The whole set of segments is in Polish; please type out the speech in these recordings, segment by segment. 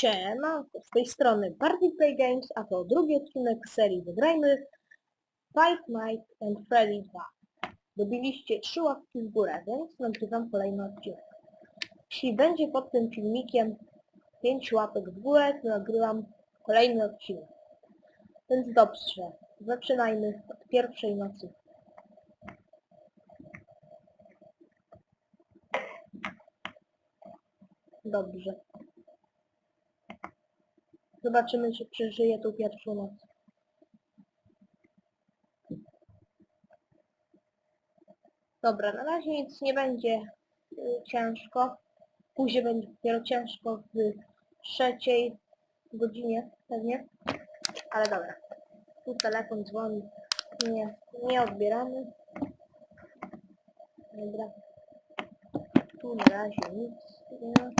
Siema, z tej strony Party Play Games, a to drugi odcinek serii Wygrajmy Five Nights and Freddy 2. Dobiliście trzy łapki w górę, więc nagrywam kolejny odcinek. Jeśli będzie pod tym filmikiem 5 łapek w górę, to nagrywam kolejny odcinek. Więc dobrze, zaczynajmy od pierwszej nocy. Dobrze. Zobaczymy, czy przeżyje tą pierwszą noc. Dobra, na razie nic nie będzie y, ciężko. Później będzie dopiero ciężko w trzeciej godzinie pewnie. Ale dobra. Tu telefon dzwoni. Nie, nie odbieramy. Dobra. Tu na razie nic nie ma.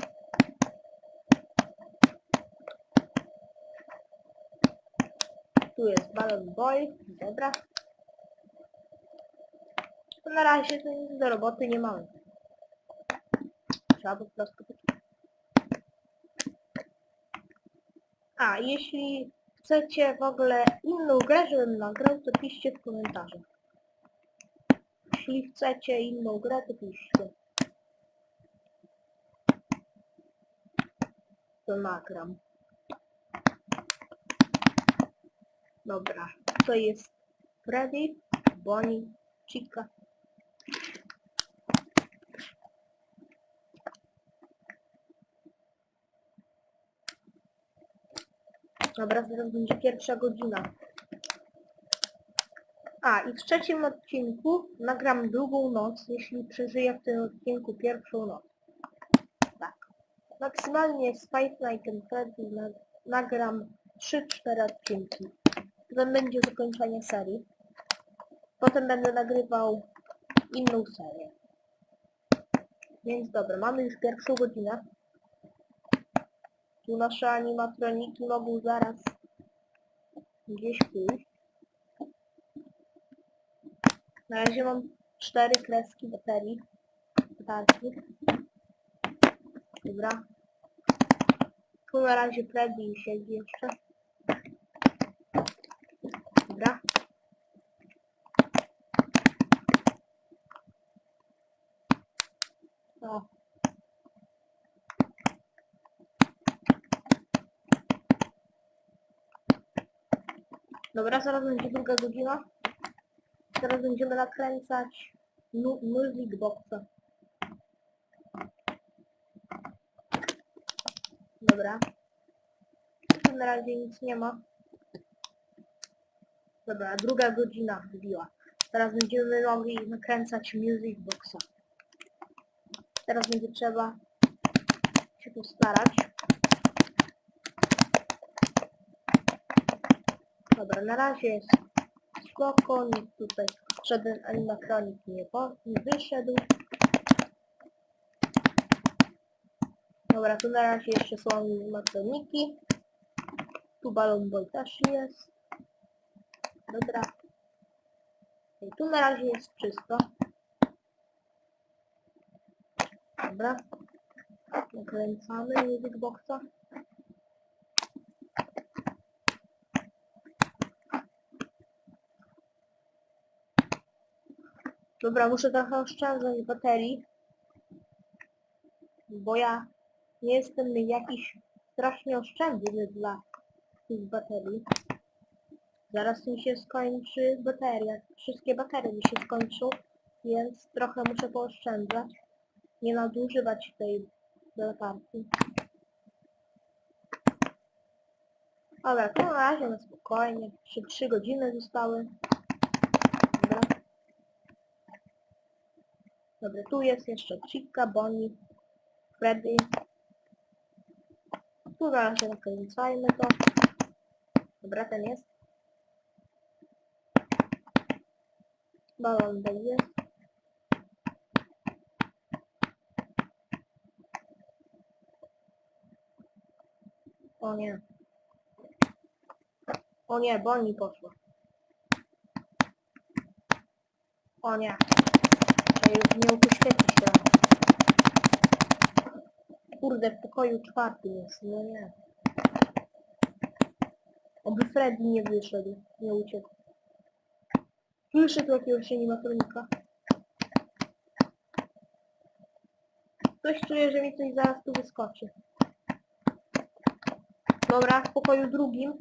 Tu jest Balon Boy. Dobra. To na razie to nic do roboty nie mamy. Trzeba po prostu... A, jeśli chcecie w ogóle inną grę, żebym nagrał, to piszcie w komentarzach. Jeśli chcecie inną grę, to piszcie. To nagram. Dobra, to jest Freddy, Bonnie, Chica. Dobra, zaraz będzie pierwsza godzina. A, i w trzecim odcinku nagram drugą noc, jeśli przeżyję w tym odcinku pierwszą noc. Tak. Maksymalnie z Five Nights at Freddy na, nagram 3-4 odcinki. Potem będzie zakończenie serii. Potem będę nagrywał inną serię. Więc dobra, mamy już pierwszą godzinę. Tu nasze animatroniki mogą zaraz gdzieś pójść. Na razie mam cztery kreski baterii. Baterii. Dobra. Tu na razie Freddy siedzi jeszcze. Dobra. O. Dobra, zaraz będzie druga godzina. Teraz będziemy nakręcać mu music boxa. Dobra. Na razie nic nie ma. Dobra, druga godzina wbiła. Teraz będziemy mogli nakręcać music boxa. Teraz będzie trzeba się postarać. Dobra, na razie jest spoko, tutaj żaden animatronik nie, nie wyszedł. Dobra, tu na razie jeszcze są animatroniki. Tu Balon Boy też jest. Dobra. I tu na razie jest czysto. Dobra. Nakręcamy music boxa. Dobra, muszę trochę oszczędzać baterii. Bo ja nie jestem jakiś strasznie oszczędny dla tych baterii. Zaraz mi się skończy bateria. Wszystkie baterie mi się skończą, więc trochę muszę pooszczędzać. Nie nadużywać tej latarki. Dobra, to na razie na spokojnie. Jeszcze 3 godziny zostały. Dobra. Dobra, tu jest jeszcze Chica, Bonnie, Freddy. Tu na razie nakręcajmy to. Dobra, ten jest. Balon Boy jest. O nie. O nie, Bonnie poszła. O nie. Ja już miał poświecić teraz. Kurde, w pokoju czwartym jest, no nie. Oby Freddy nie wyszedł, nie uciekł. Słyszę tu jakiegoś animatronika. Coś czuję, że mi coś zaraz tu wyskoczy. Dobra, w pokoju drugim.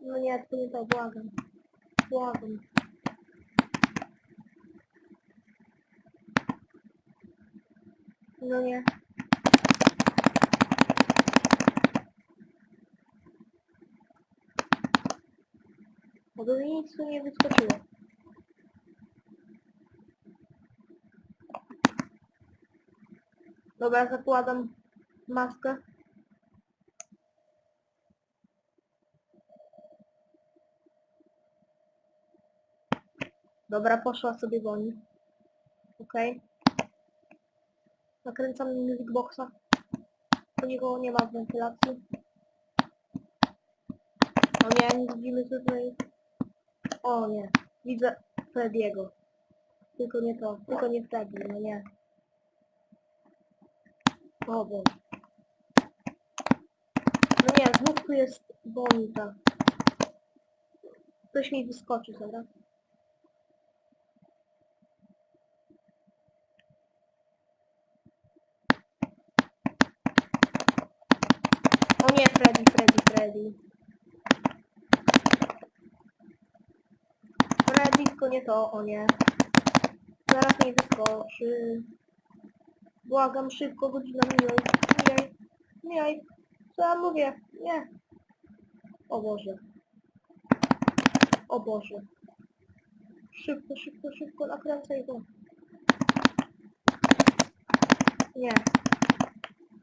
No nie, to nie to, błagam. Błagam. No nie. Oby mi nic tu nie wyskoczyło. Dobra, zakładam maskę. Dobra, poszła sobie woni. Okej. Nakręcam music boxa. To nikogo nie ma wentylacji. O nie, nie widzimy tutaj. O nie, widzę Frediego. Tylko nie to, tylko nie Freddy, no nie. Boże. No nie, znów tu jest Bonita. Ktoś mi wyskoczy zaraz. O nie, Freddy, Freddy, Freddy. Freddy, tylko nie to, o nie. Zaraz mi wyskoczy. Błagam, szybko, godzina mijaj. Mijaj. Mijaj. Co ja mówię? Nie. O Boże. O Boże. Szybko, szybko, szybko, nakręcaj go. Nie.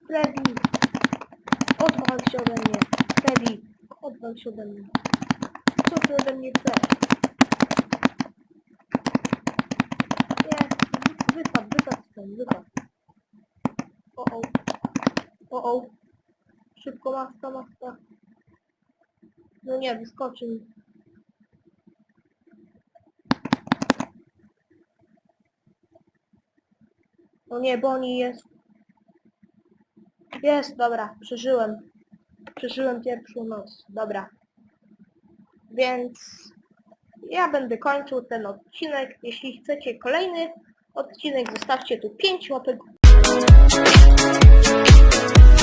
Freddy. Odwal się ode mnie. Freddy. Odwal się ode mnie. Co ty ode mnie chcesz? Nie. Wypadł, wypadł stąd, wypadł. O o. Szybko maska, maska. No nie, wyskoczy mi. O nie, Bonnie jest. Jest, dobra, przeżyłem. Przeżyłem pierwszą noc, dobra. Więc ja będę kończył ten odcinek. Jeśli chcecie kolejny odcinek, zostawcie tu 5 łapek